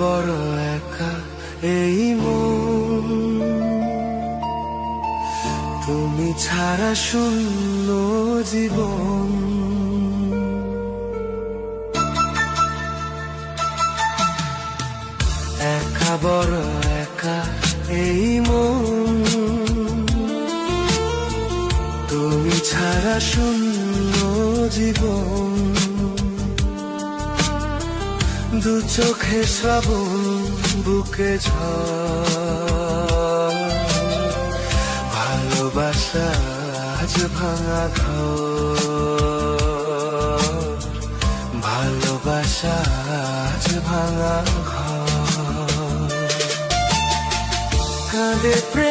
বড় একা এই মন। তুমি ছাড়া শূন্য জীবন। একা বড় একা এই মন। তুমি ছাড়া শূন্য জীবন। দু চোখে শ্রাবণ বুকে ভালোবাসা আজ ভাঙা ঘর। ভালোবাসা আজ ভাঙা ঘর। কাঁদে প্রেম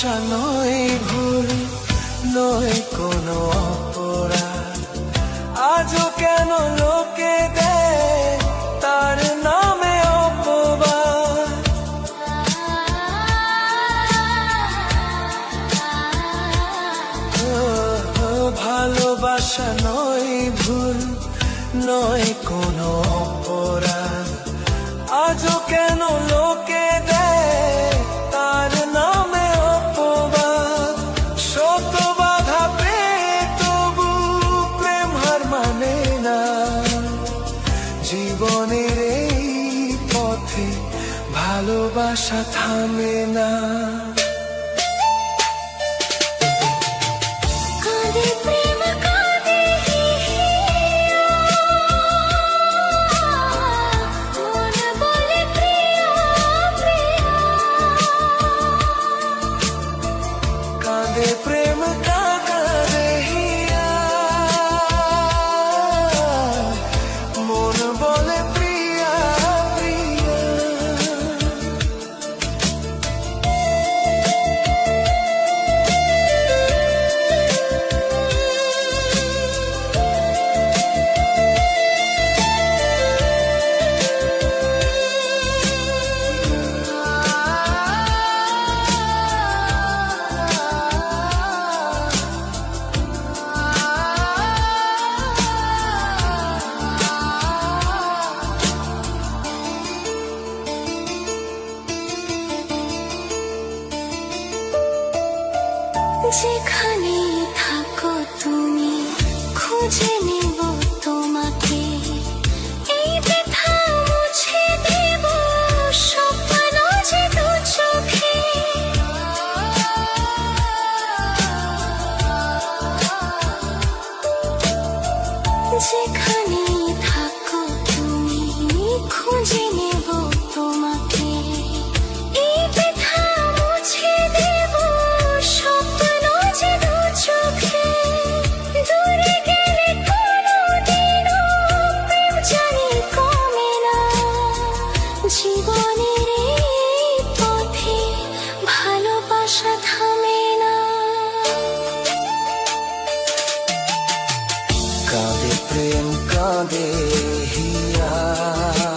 ভালোবাসা নয় ভুল, নয় কোনো অপরাধ। আজও কেন লোকে দেয় তার নামে অপবাদ? ভালোবাসা নয় ভুল, নয় কোনো অপরাধ। আজও কেন লোকে দেয় ভালোবাসা থামে না। Chỉ. প্রেম কাঁদে হিয়া।